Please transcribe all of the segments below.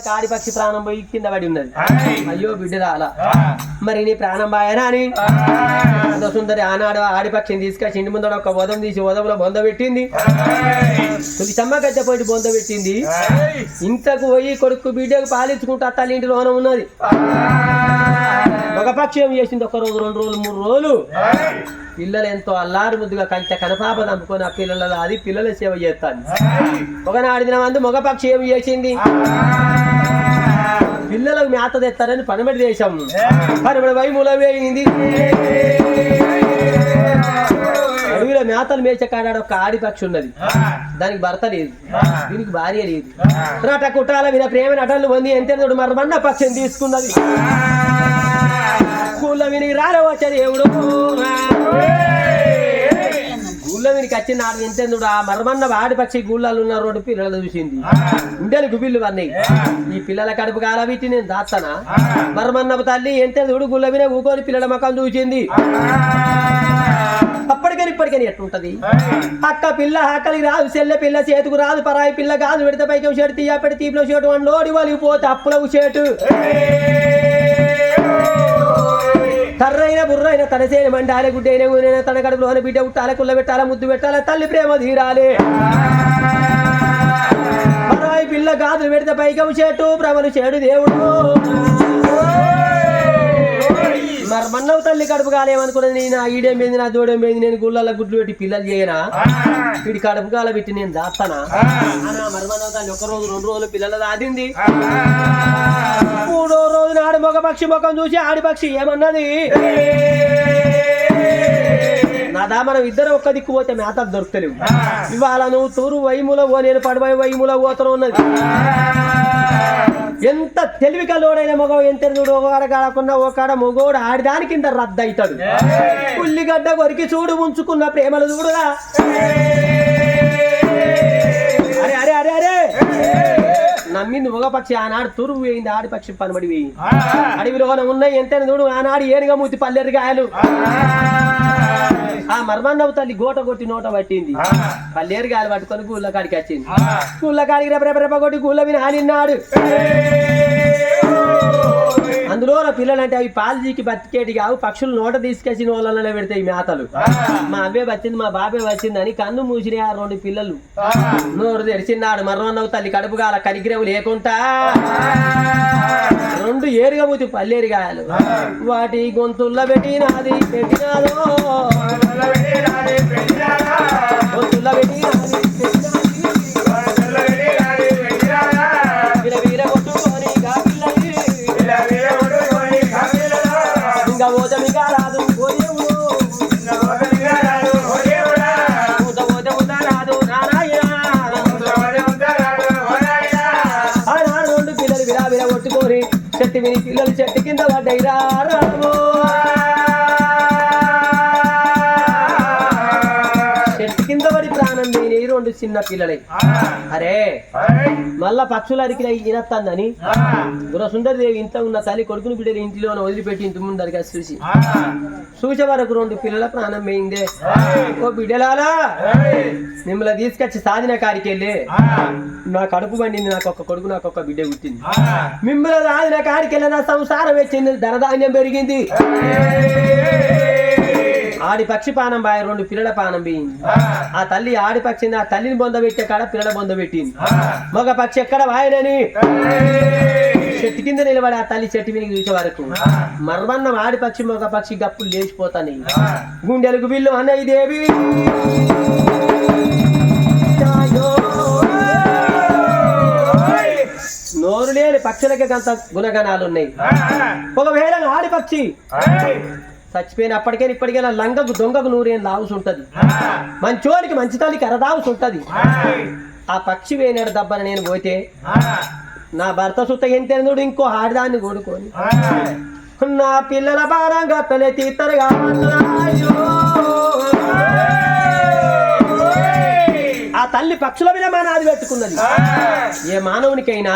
వాడికి ఆడిపక్షి ప్రాణం పోయి కింద పడి ఉన్నది. అయ్యో బిడ్డ అలా మరి నీ ప్రాణం బాయనా అని సుందరి ఆనాడు ఆడిపక్షిని తీసుకొచ్చి ఇంటి ముందర ఒక వదం తీసి వదంలో బొంద పెట్టింది. తులిసమ్మ గడ్డ పోయి బొంద పెట్టింది. ఇంతకు పోయి కొడుకు బిడ్డకు పాలించుకుంటా తల్లి ఇంటి లోన ఉన్నది. ఒక పక్షి ఏం చేసింది ఒక రోజు రెండు రోజులు మూడు రోజులు. పిల్లలు ఎంతో అల్లారు ముద్దుగా కంచె కనపాప దంపుకొని ఆ పిల్లల అది పిల్లల సేవ చేస్తాను ఒకనాడు దిన మంది మగ పక్షి ఏం చేసింది? పిల్లలకు మేత తెస్తారని పనిబడి చేశాం పనిబడి వై మూల వేయింది. అడవిలో మేతలు మేచే కాడ ఒక ఆడి పక్షి ఉన్నది. దానికి భర్త లేదు. దీనికి భార్య లేదు. రట కుటాల విన ప్రేమ నటనలు పొంది ఎంత మరమన్న పక్షిని తీసుకున్నది. కూల విని రాలవచ్చ దేవుడు. గూళ్ళ వీనికి వచ్చిన నాడు ఎంతెందుడు? ఆ మరమన్న ఆడి పక్షి గూళ్ళలో ఉన్న రెండు పిల్లలు చూసింది. ఉండేది గుబిల్లు అన్నాయి ఈ పిల్లల కడుపు కాల వీటి నేను దాస్తానా? మరమన్న తల్లి ఎంతెందుడు? గుళ్ళ విన ఊకొని పిల్లల మకం చూసింది. అప్పటికని ఇప్పటికని ఎట్లుంటది అక్క పిల్ల ఆకలికి రాదు చెల్లె పిల్ల చేతుకు రాదు పరాయి పిల్ల కాదు పెడితే పైకి షేటు తీయ పెడి తీపిలో షేటు వండోడి వలిగిపోతే అప్పులకు షేటు తర్రైన బుర్రైన తనసేని మండాలి గుడ్డైన గురైన తన కడుపులోన బిడ్డ ఉట్టాలి కుల్ల పెట్టాల ముద్దు పెట్టాల తల్లి ప్రేమ తీరాలి. పరాయి పిల్ల గాజులు పెడితే పైకి చెట్టు భ్రమలు చేడు దేవుడు. మరి మన్నవ తల్లి కడుపు కాలేమనుకున్నది నేను నా ఈడేం పోయింది నా దూడేం పోయింది నేను గుళ్ళల్లో గుడ్లు పెట్టి పిల్లలు చేయనా? వీడి కడుపు కాల పెట్టి నేను దాస్తానా మరి మన్నవ తల్లి ఒక రోజు రెండు రోజులు పిల్లలు దాటింది. మూడో రోజు నాడు మొగ పక్షి ముఖం చూసి ఆడిపక్షి ఏమన్నది? నాదా మనం ఇద్దరు ఒక్క దిక్కు పోతే మేత దొరుకుతలేవు. ఇవాళ నువ్వు తూరు వైముల ఓ నేను పడిపోయి వైముల పోతను ఉన్నది. ఎంత తెలివి కలోడైన మగ ఎంత చూడు ఒక కాడ కాడకున్న ఒక కాడ మగోడు ఆడిదాని కింద రద్దు అవుతాడు ఉల్లిగడ్డ కొరికి చూడు ఉంచుకున్న ప్రేమలు చూడురా. అరే అరే అరే అరే. నమ్మింది మగపక్షి ఆనాడు తురువు వేయింది ఆడిపక్షి పనబడి వేయింది అడవిలోన ఉన్నాయి ఎంత చూడు ఆనాడు ఏనుగా మూతి పల్లెరు కాయలు ఆ మర్మన్నవు తల్లి గోట కొట్టి నోట పట్టింది. పల్లేరు గాలి పట్టుకొని గుళ్ళ కాడికి వచ్చింది. గుళ్ళ కాడికి రెప రెప రెప కొట్టి గుళ్ళ విని ఆలిన్నాడు అందులో పిల్లలు అంటే అవి పాలు చీకి బతికేటి కావు పక్షులు నోట తీసుకొచ్చి నోళ్ళలో పెడతాయి మేతలు. మా అబ్బే వచ్చింది మా బాబే వచ్చింది అని కన్ను మూసినాయి ఆ రెండు పిల్లలు. నోరు తెరిచిన్నాడు మర్రన్నవు తల్లి కడుపు గాల కరిగిరేవు లేకుండా రెండు ఏరుగా మూతి పల్లేరుగాయలు వాటి గొంతుల్లో పెట్టినాది పెట్టినాదో. గొంతుల్లో పెట్టినాది. పిల్లలు చెట్టు విని పిల్లలు చెట్టు కింద పడ్డాయి రా రాము. పోయిన చిన్న పిల్లలే. అరే మళ్ళా పక్షులు అరికిన ఇనత్తందని దేవి ఇంత ఉన్న తల్లి కొడుకుని బిడ్డలు ఇంటిలో వదిలిపెట్టి ఇంటి ముందరికి చూసి. చూసే వరకు రెండు పిల్లల ప్రాణం పోయిందే ఓ బిడ్డలారా మిమ్మల్ని తీసుకొచ్చి సాధిన కాడికి వెళ్ళి. నా కడుపు పండింది నాకు ఒక కొడుకు నాకు ఒక బిడ్డ గుర్తింది మిమ్మల్ని సాధిన కాడికి వెళ్ళి నా సంసారం వచ్చింది ధనధాన్యం పెరిగింది. ఆడి పక్షి పానం బాయ రెండు పిల్లల పానం పోయింది ఆ. తల్లి ఆడి పక్షిని ఆ తల్లిని బొంద పెట్టే కాడ పిల్లల బొంద పెట్టింది. మగ పక్షి ఎక్కడ వాయనని? చెట్టు కింద నిలబడి ఆ తల్లి చెట్టు మీద చూసే వరకు. మర్మన్నం ఆడి పక్షి మగ పక్షి గప్పులు లేచిపోతాయి గుండెలకు బిల్లు అన్నయ్య దేవి. నోరు లేని పక్షులకి అంత గుణగణాలు ఉన్నాయి ఒకవేళ ఆడి పక్షి చచ్చిపోయిన అప్పటికే ఇప్పటికైనా లంగకు దొంగకు నూరేం లావుసు ఉంటది. మంచోనికి మంచి తల్లికి అరదావుసు ఉంటది. ఆ. పక్షి వేనాడు దబ్బన నేను పోతే నా భర్త సుత్త ఎంతెందుడు ఇంకో ఆడదాన్ని కొడుకొని. నా పిల్లల భారం గట్టలే తీత్తరుగా ఆ తల్లి పక్షుల మీద మానాది పెట్టుకున్నది. ఏ మానవునికైనా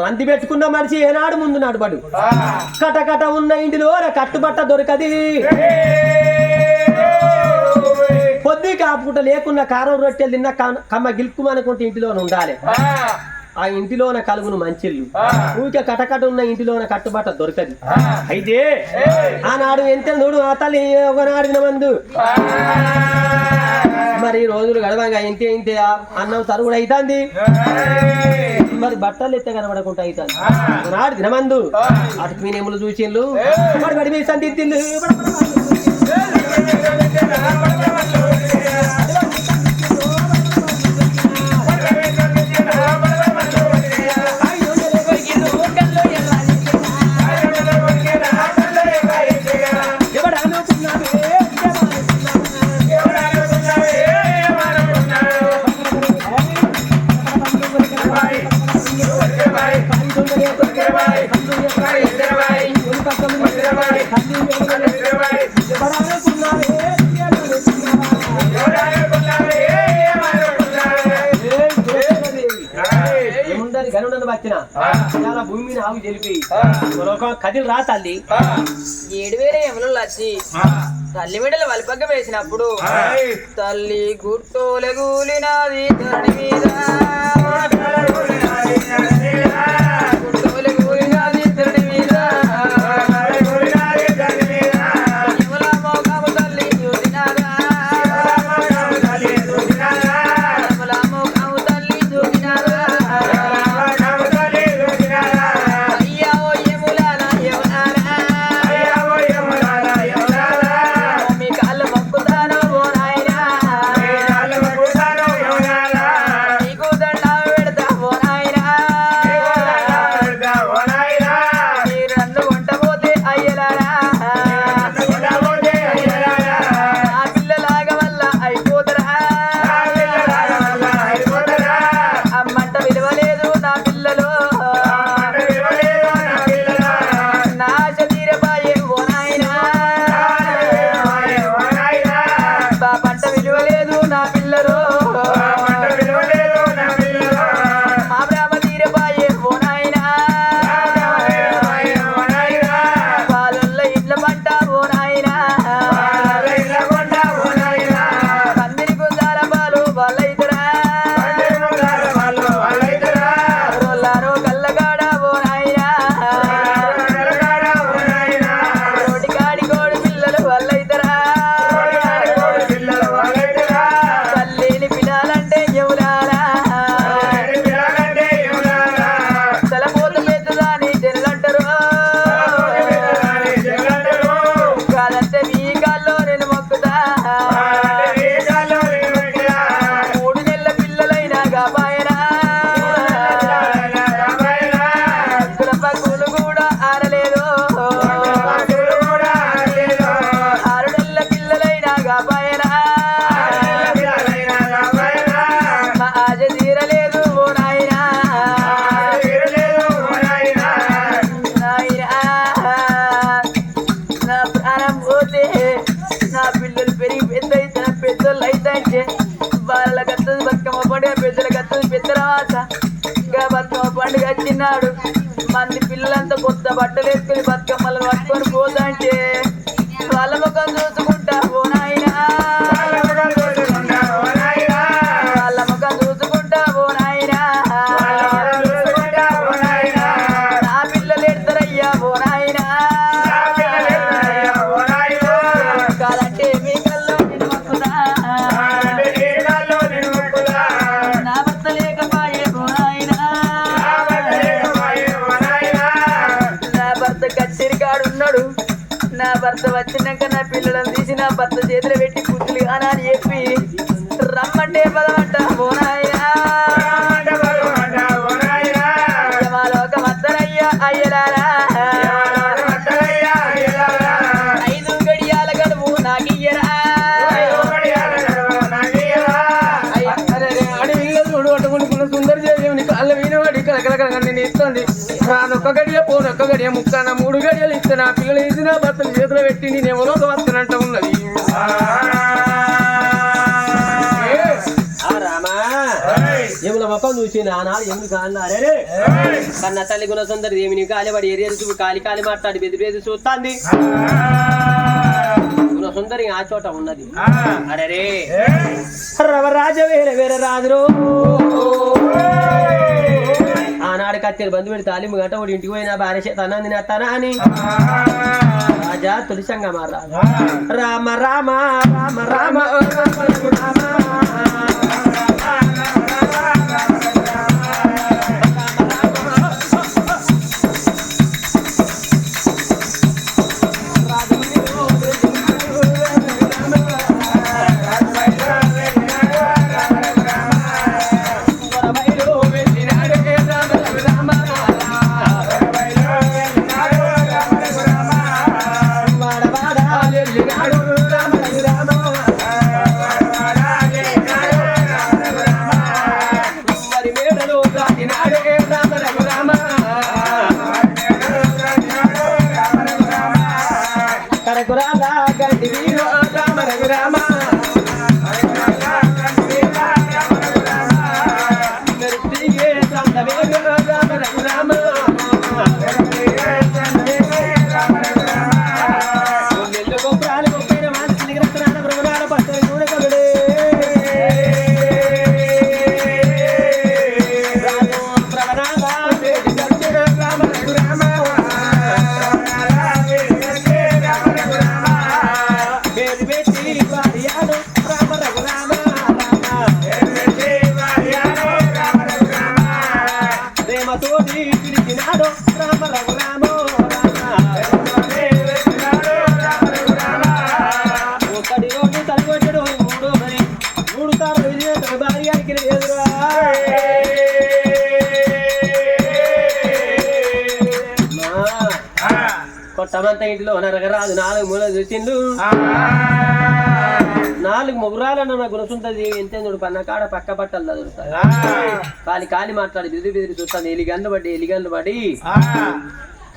రంది పెట్టుకున్న మనిషి ఏనాడు ముందు నడబడు. కటకట ఉన్న ఇంటిలో కట్టుబట్ట దొరకది. పొద్దు కాపుకుంట లేకున్న కారం రొట్టెలు తిన్న కమ్మ గిల్కుమనుకుంటే ఇంటిలోనే ఉండాలి ఆ ఇంటిలోన కలుగును మంచిల్లు ఊరికే కటకట ఉన్న ఇంటిలోన కట్టుబాట దొరకదు. అయితే ఆనాడు ఎంత చూడు ఆ తల్లి ఒకనాడిన మందు? మరి రోజులు గడవంగా ఇంతే ఇంతే అన్నం తరుగుడు అవుతుంది మరి బట్టలు ఎత్తే కనబడకుండా అవుతుంది ఒకనాడు దినమందు అటు మీనేములు చూసిండ్లు మరి మరి మీ చాలా భూమి మీద ఆవు తెలిపి ఒక కదిలి రా తల్లి. ఏడు వేల ఎములు వచ్చి తల్లి మెడలు వలిపగ్గ వేసినప్పుడు తల్లి గుర్తోలెగూలినది ధరణి మీద. కాదంటే మీ ఇంకా బతుకమ్మ పండుగ వచ్చినాడు మంది పిల్లలంతా కొత్త బట్టలు వేసుకుని బతుకమ్మలు పట్టుకొని పోతాంటే. వాళ్ళ ముఖం చూసుకుంటా చేతిలో పెట్టి పుత్తులు అని చెప్పి రమ్మంటే పదమంట నేను ఇస్తుంది ఒక్క గడియ పోను ఒక్క గడియ ముక్కాన మూడు గడియలు ఇస్తున్నా పిల్లలు ఇచ్చిన భర్తలు చేతిలో పెట్టి నేను ఎవరో ఒక వస్తానంట ఉన్నది. ఆ రామా యముల ముఖం చూసి నానాడు ఎముడు కాన్నారే కన్న తల్లి గుణ సుందరి ఏమి నీకు కాలివాడి ఏరియలు చూపు కాలి కాలి మాట్లాడి బెది బెది చూస్తాంది. గుణ సుందరి ఆ చోట ఉన్నది. అరే రవ రాజ వేరే వేరే రాజురో నాడు కచ్చేది బంధు పెడి తాలింపు గంట ఒకటి ఇంటికి పోయినా భార్య చేత అన్నం తినేస్తానా అని. రాజా తులిసంగా మారా రామ రామ రామ రామ వాడ కొట్టమంత ఇంటిలో నరగరాదు. నాలుగు మూల చూసిండు. నాలుగు మొగురాలన్న నా గుణసుంటది ఎంత చూడు పన్న కాడ పక్క పట్టలు దొరుకుతాయి కాలి కాలి మాట్లాడి బెదిరి బెదిరి చూస్తాను ఎలిగన్లు పడి ఎలిగన్లు పడి.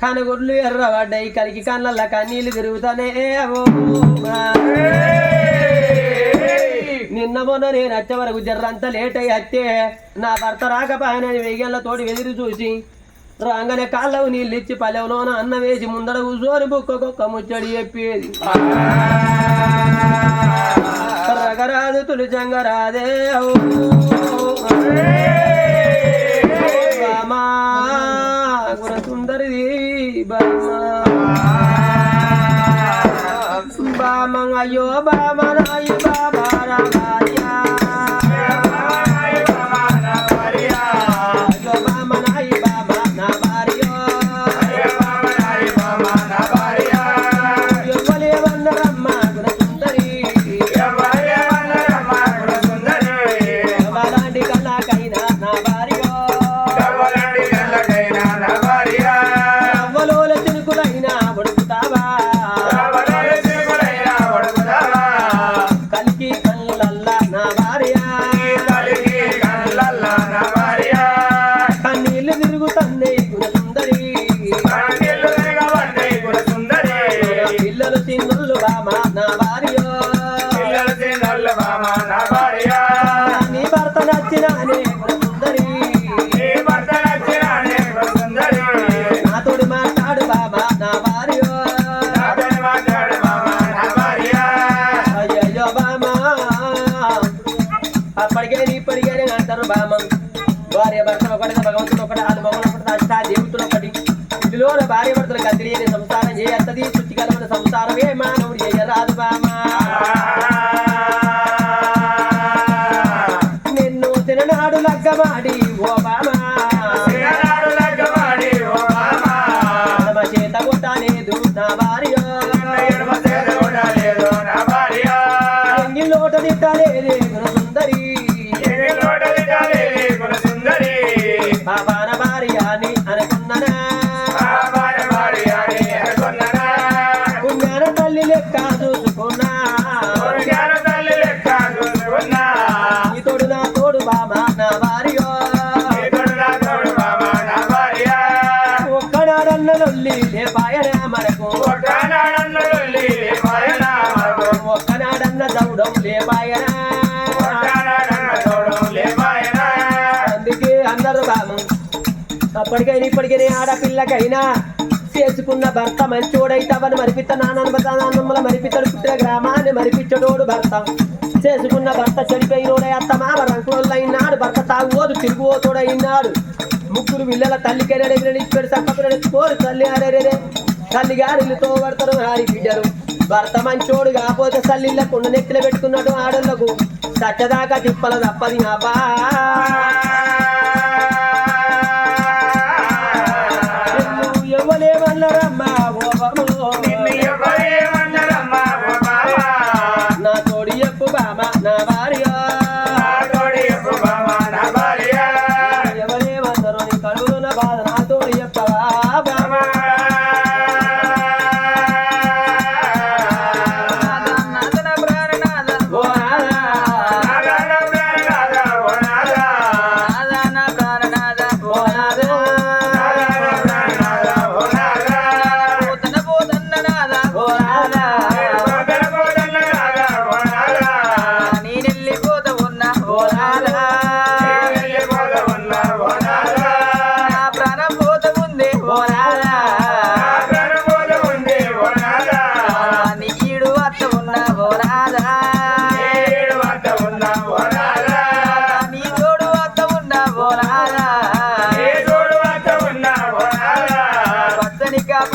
కనగొడ్లు ఎర్ర పడ్డాయి. కలికి కళ్ళ కన్నీళ్ళు తిరుగుతానే. నిన్న మొన్న నేను వచ్చే వరకు జర్రంతా లేట్ అయ్యి వచ్చే నా భర్త రాకపోయానని వెయ్యళ్ళ తోటి వెదిరి చూసి రాగానే కాళ్ళవు నీళ్ళు ఇచ్చి పల్లెవలోన అన్న వేసి ముందర కూర్చొని బుక్కకొక్క ముచ్చడి చెప్పేది. రగరాదు తులిచంగరాదే బామా గుణ సుందరిది బామా. బామం అయ్యో బామనాయి బాబా అడిగాడే అంటారు బామ భార్య భర్త ఒకటి భగవంతుడు ఒకటి అది మొగలు ఒకటి అష్టా దేవుతులు ఒకటి. ఇందులో భార్య భర్తలు కత్తిరి అనే సంసారం చేయత్తది శుచికరమైన సంసారమే మానవుడు చేయరాదు బామా పుణ్యాన తల్లి లెక్క చూసుకున్నా ఈ నా తోడు బామ నా భార్య మనకు ఒక్కనాడన్న దౌడం అందుకే అందరూ అప్పటికైనా ఇప్పటికైనా ఆడపిల్లకైనా చేసుకున్న భర్త మంచోడైతవని మరిపిత్త నాన్నను నాన్నమ్మల మరిపిత్తడు పుట్టిన గ్రామాన్ని మరిపించడోడు భర్త. చేసుకున్న భర్త చెడిపోయినోడై అత్త మామ రంకులైనాడు భర్త తాగుబోదు తిరుగుబోతోడైనాడు. ముగ్గురు పిల్లల తల్లి కెరడు ఇచ్చాడు చక్కపిల్లడు తల్లి అరేరే తల్లి గారితో పడతారు హారి బిడ్డలు. భర్త మంచోడు కాకపోతే తల్లిళ్ళ కుండ నెత్తిలో పెట్టుకున్నట్టు ఆడోళ్ళకు సచ్చదాకా తిప్పల తప్పది నా బా.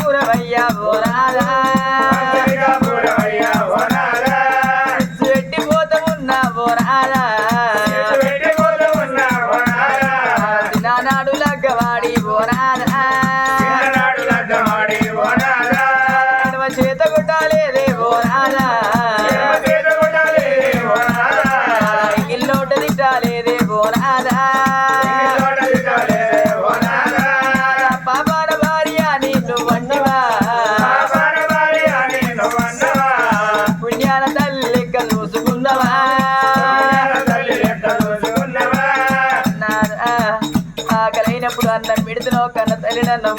Udah. చేసినప్పుడు అన్న మిడతలో కన్న తల్లినన్ను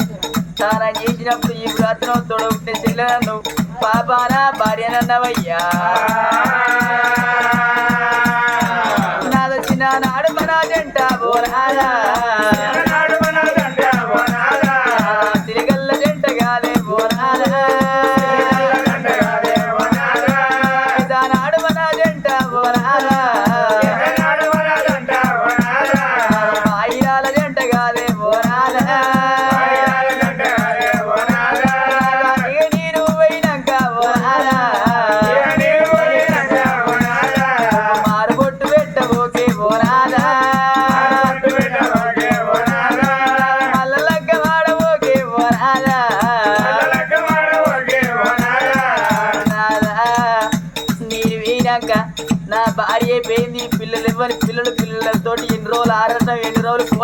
స్నానం చేసినప్పుడు ఈ రాత్రం తొడవుంటే చెల్లె నన్ను. పాపాన భార్య నన్నవయ్యా. నాదొచ్చిన నాడు మన జంట బోరాదా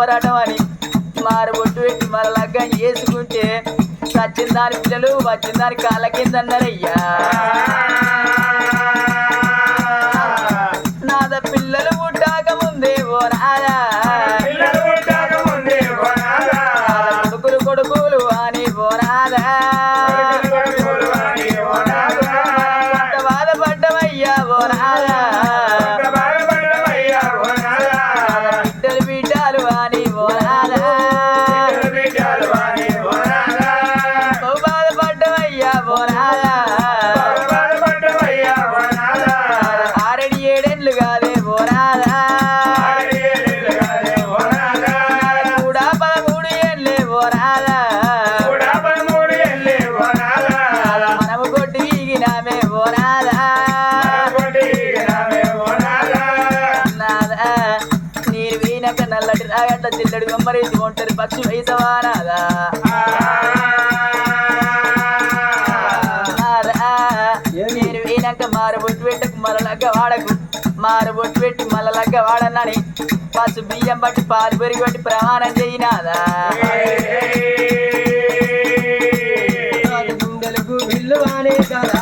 పోరాటం అని మారుబొట్టు పెట్టి మన లగ్గం చేసుకుంటే చచ్చిన దాని పిల్లలు వచ్చిన దాని కాళ్ళ కింద అన్నారయ్యా. నాద పిల్లలు పుట్టాక ముందే ఓ నాదా. నల్లటి రాగట్ల చిల్లడి బొమ్మరేసి ఒంటరి పక్షి వైసవా నాదా నీరు వీనక మారు బొట్టు పెట్టకు మరలగ్గ వాడకు. మారు బొట్టు పెట్టి మల్లలగ్గ వాడనని పసు బియ్యం బట్టి పాలు పెరిగి బట్టి ప్రమాణం చేయినాదా. గుండెలకు విల్లువానే కాదాదుకో